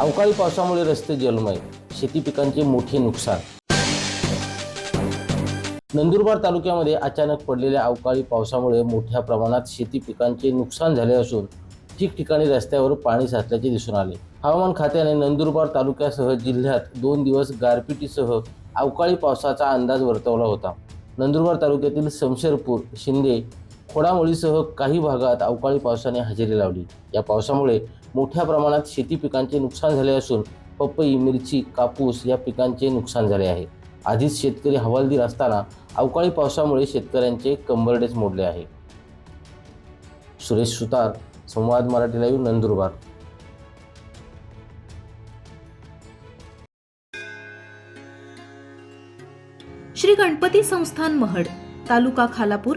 अवकाळी पावसामुळे रस्ते जलमय. शेती पिकांचे मोठे नुकसान. नंदुरबार तालुक्यामध्ये अचानक पडलेल्या अवकाळी पावसामुळे मोठ्या प्रमाणात शेती पिकांचे नुकसान झाले असून ठिकठिकाणी रस्त्यावर पाणी साचल्याचे दिसून आले. हवामान खात्याने नंदुरबार तालुक्यासह जिल्ह्यात दोन दिवस गारपिटीसह अवकाळी पावसाचा अंदाज वर्तवला होता. नंदुरबार तालुक्यातील शमशेरपूर शिंदे खोडामोळीसह काही भागात अवकाळी पावसाने हजेरी लावली. या पावसामुळे मोठ्या प्रमाणात शेती पिकांचे नुकसान झाले असून पपई मिरची कापूस या पिकांचे नुकसान झाले आहे. आधीच शेतकरी हवालदिल असताना अवकाळी पावसामुळे शेतकऱ्यांचे कंबरडेच मोडले आहे. सुरेश सुतार संवाद मराठी लाईव्ह नंदुरबार. श्री गणपती संस्थान महड तालुका खालापूर